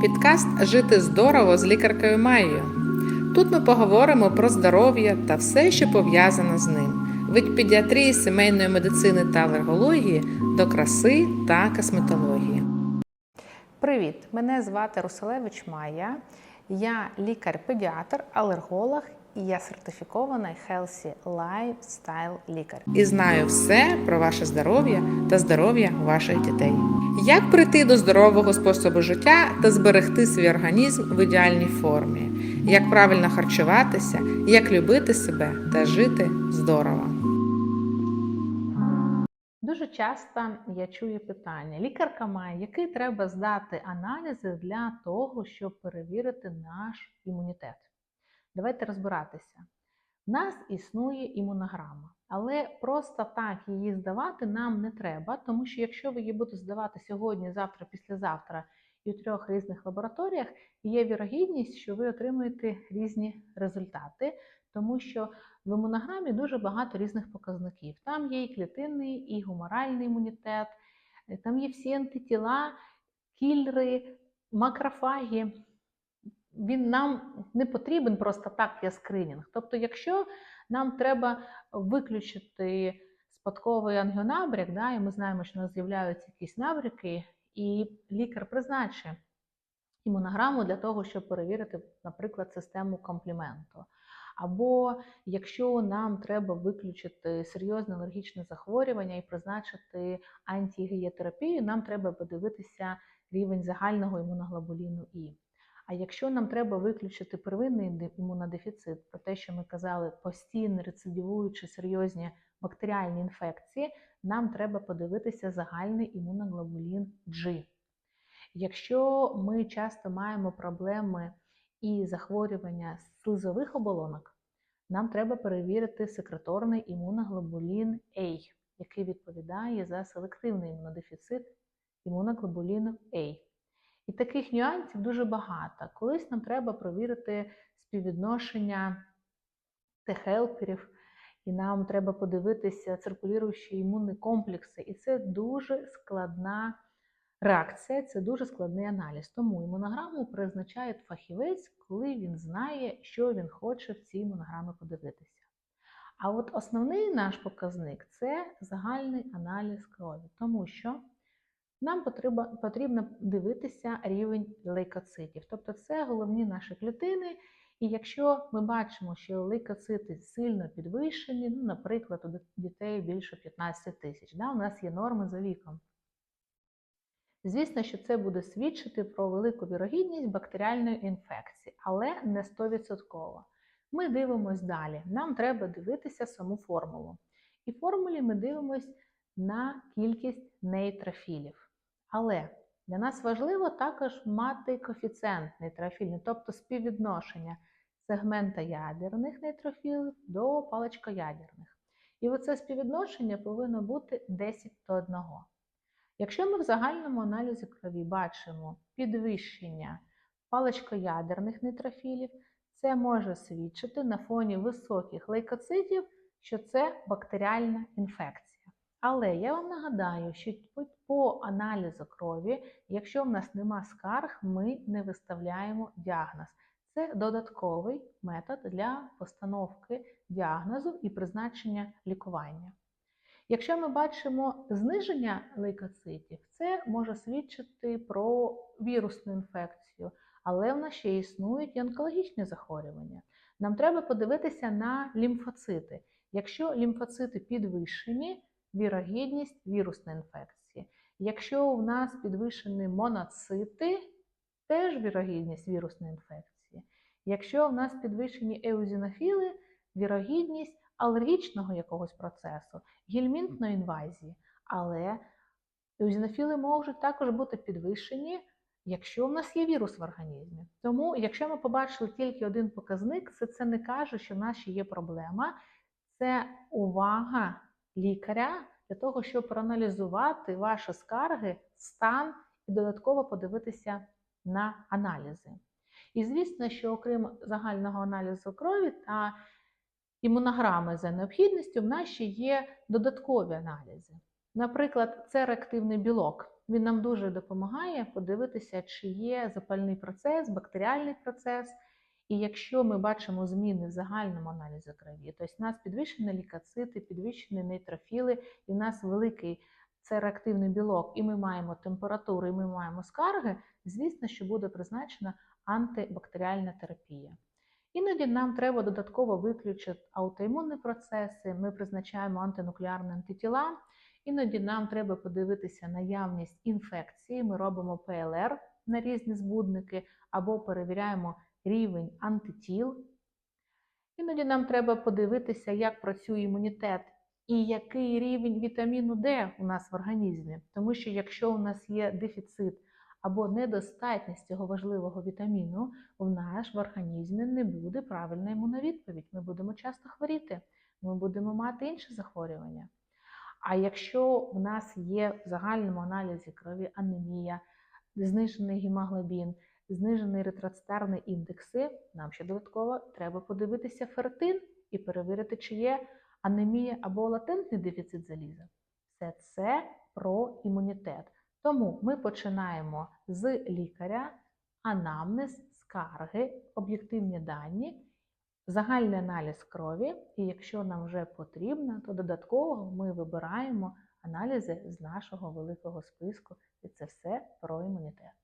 Підкаст Жити здорово з лікаркою Майєю. Тут ми поговоримо про здоров'я та все, що пов'язане з ним. Від педіатрії, сімейної медицини та алергології до краси та косметології. Привіт! Мене звати Руселевич Майя. Я лікар-педіатр, алерголог і я сертифікований Healthy Lifestyle лікар. І знаю все про ваше здоров'я та здоров'я ваших дітей. Як прийти до здорового способу життя та зберегти свій організм в ідеальній формі, як правильно харчуватися, як любити себе та жити здорово. Дуже часто я чую питання: лікарка має, який треба здати аналізи для того, щоб перевірити наш імунітет. Давайте розбиратися. У нас існує імунограма, але просто так її здавати нам не треба, тому що якщо ви її будете здавати сьогодні, завтра, післязавтра і у трьох різних лабораторіях, є вірогідність, що ви отримуєте різні результати, тому що в імунограмі дуже багато різних показників. Там є і клітинний, і гуморальний імунітет, там є всі антитіла, кільри, макрофаги він нам не потрібен просто так для скринінг. Тобто, якщо нам треба виключити спадковий ангіонабряк, да, і ми знаємо, що у нас з'являються якісь набряки, і лікар призначить імунограму для того, щоб перевірити, наприклад, систему компліменту. Або якщо нам треба виключити серйозне алергічне захворювання і призначити антигієтерапію, нам треба подивитися рівень загального імуноглобуліну І. А якщо нам треба виключити первинний імунодефіцит, про те, що ми казали, постійно рецидивуючи серйозні бактеріальні інфекції, нам треба подивитися загальний імуноглобулін G. Якщо ми часто маємо проблеми і захворювання слизових оболонок, нам треба перевірити секреторний імуноглобулін A, який відповідає за селективний імунодефіцит імуноглобуліну A. І таких нюансів дуже багато. Колись нам треба провірити співвідношення Т-хелперів, і нам треба подивитися циркулюючі імунні комплекси. І це дуже складна реакція, це дуже складний аналіз. Тому імунограму призначає фахівець, коли він знає, що він хоче в цій імунограмі подивитися. А от основний наш показник це загальний аналіз крові, тому що нам потрібно дивитися рівень лейкоцитів. Тобто це головні наші клітини. І якщо ми бачимо, що лейкоцити сильно підвищені, ну, наприклад, у дітей більше 15 тисяч, да, у нас є норми за віком. Звісно, що це буде свідчити про велику вірогідність бактеріальної інфекції, але не 100%. Ми дивимось далі. Нам треба дивитися саму формулу. І в формулі ми дивимось на кількість нейтрофілів. Але для нас важливо також мати коефіцієнт нейтрофільний, тобто співвідношення сегмента ядерних нейтрофілів до паличкоядерних. І оце співвідношення повинно бути 10 до 1. Якщо ми в загальному аналізі крові бачимо підвищення паличкоядерних нейтрофілів, це може свідчити на фоні високих лейкоцитів, що це бактеріальна інфекція. Але я вам нагадаю, що по аналізу крові, якщо в нас нема скарг, ми не виставляємо діагноз. Це додатковий метод для постановки діагнозу і призначення лікування. Якщо ми бачимо зниження лейкоцитів, це може свідчити про вірусну інфекцію, але в нас ще існують і онкологічні захворювання. Нам треба подивитися на лімфоцити. Якщо лімфоцити підвищені, вірогідність вірусної інфекції. Якщо у нас підвищені моноцити, теж вірогідність вірусної інфекції. Якщо у нас підвищені еузінофіли, вірогідність алергічного якогось процесу, гельмінтної інвазії. Але еузінофіли можуть також бути підвищені, якщо в нас є вірус в організмі. Тому, якщо ми побачили тільки один показник, це, це не каже, що в нас ще є проблема. Це увага лікаря для того, щоб проаналізувати ваші скарги, стан і додатково подивитися на аналізи. І звісно, що окрім загального аналізу крові та імунограми за необхідністю, в нас ще є додаткові аналізи. Наприклад, це реактивний білок. Він нам дуже допомагає подивитися, чи є запальний процес, бактеріальний процес. І якщо ми бачимо зміни в загальному аналізі крові, тобто у нас підвищені лікоцити, підвищені нейтрофіли, і в нас великий це реактивний білок, і ми маємо температуру, і ми маємо скарги, звісно, що буде призначена антибактеріальна терапія. Іноді нам треба додатково виключити аутоімунні процеси, ми призначаємо антинуклеарні антитіла. Іноді нам треба подивитися наявність інфекції, ми робимо ПЛР на різні збудники або перевіряємо рівень антитіл. Іноді нам треба подивитися, як працює імунітет і який рівень вітаміну Д у нас в організмі. Тому що якщо у нас є дефіцит або недостатність цього важливого вітаміну, в наш в організмі не буде правильна імуновідповідь. Ми будемо часто хворіти, ми будемо мати інші захворювання. А якщо в нас є в загальному аналізі крові анемія, знижений гемоглобін, знижений ретроцитарний індекси, нам ще додатково треба подивитися фертин і перевірити, чи є анемія або латентний дефіцит заліза. Все це про імунітет. Тому ми починаємо з лікаря, анамнез, скарги, об'єктивні дані, загальний аналіз крові, і якщо нам вже потрібно, то додатково ми вибираємо аналізи з нашого великого списку, і це все про імунітет.